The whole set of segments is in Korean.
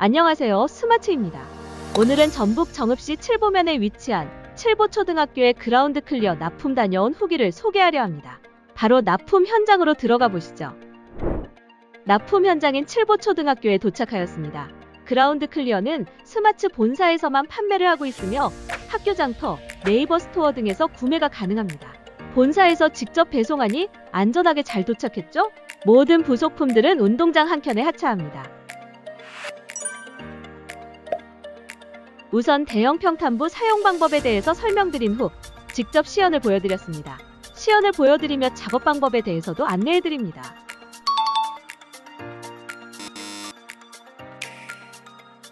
안녕하세요. 스마트입니다. 오늘은 전북 정읍시 칠보면에 위치한 칠보초등학교의 그라운드 클리어 납품 다녀온 후기를 소개하려 합니다. 바로 납품 현장으로 들어가 보시죠. 납품 현장인 칠보초등학교에 도착하였습니다. 그라운드 클리어는 스마트 본사에서만 판매를 하고 있으며 학교 장터, 네이버 스토어 등에서 구매가 가능합니다. 본사에서 직접 배송하니 안전하게 잘 도착했죠? 모든 부속품들은 운동장 한켠에 하차합니다. 우선 대형 평탄부 사용 방법에 대해서 설명드린 후 직접 시연을 보여드렸습니다. 시연을 보여드리며 작업 방법에 대해서도 안내해드립니다.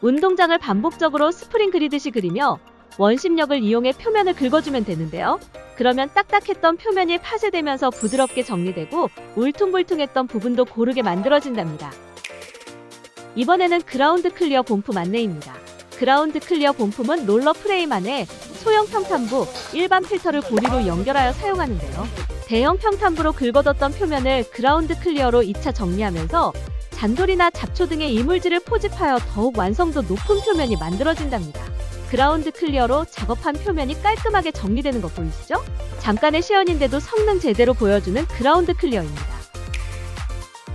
운동장을 반복적으로 스프링 그리듯이 그리며 원심력을 이용해 표면을 긁어주면 되는데요. 그러면 딱딱했던 표면이 파쇄되면서 부드럽게 정리되고 울퉁불퉁했던 부분도 고르게 만들어진답니다. 이번에는 그라운드 클리어 본품 안내입니다. 그라운드 클리어 본품은 롤러 프레임 안에 소형 평탄부, 일반 필터를 고리로 연결하여 사용하는데요. 대형 평탄부로 긁어뒀던 표면을 그라운드 클리어로 2차 정리하면서 잔돌이나 잡초 등의 이물질을 포집하여 더욱 완성도 높은 표면이 만들어진답니다. 그라운드 클리어로 작업한 표면이 깔끔하게 정리되는 거 보이시죠? 잠깐의 시연인데도 성능 제대로 보여주는 그라운드 클리어입니다.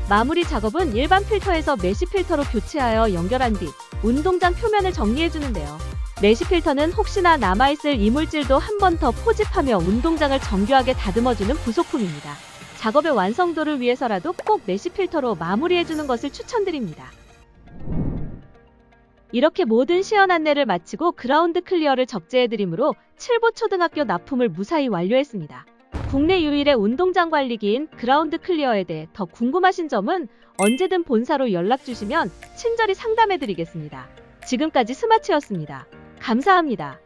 마무리 작업은 일반 필터에서 메시 필터로 교체하여 연결한 뒤 운동장 표면을 정리해주는데요. 메시 필터는 혹시나 남아있을 이물질도 한 번 더 포집하며 운동장을 정교하게 다듬어주는 부속품입니다. 작업의 완성도를 위해서라도 꼭 메시 필터로 마무리해주는 것을 추천드립니다. 이렇게 모든 시연 안내를 마치고 그라운드 클리어를 적재해드리므로 칠보 초등학교 납품을 무사히 완료했습니다. 국내 유일의 운동장 관리기인 그라운드 클리어에 대해 더 궁금하신 점은 언제든 본사로 연락 주시면 친절히 상담해 드리겠습니다. 지금까지 스마치였습니다. 감사합니다.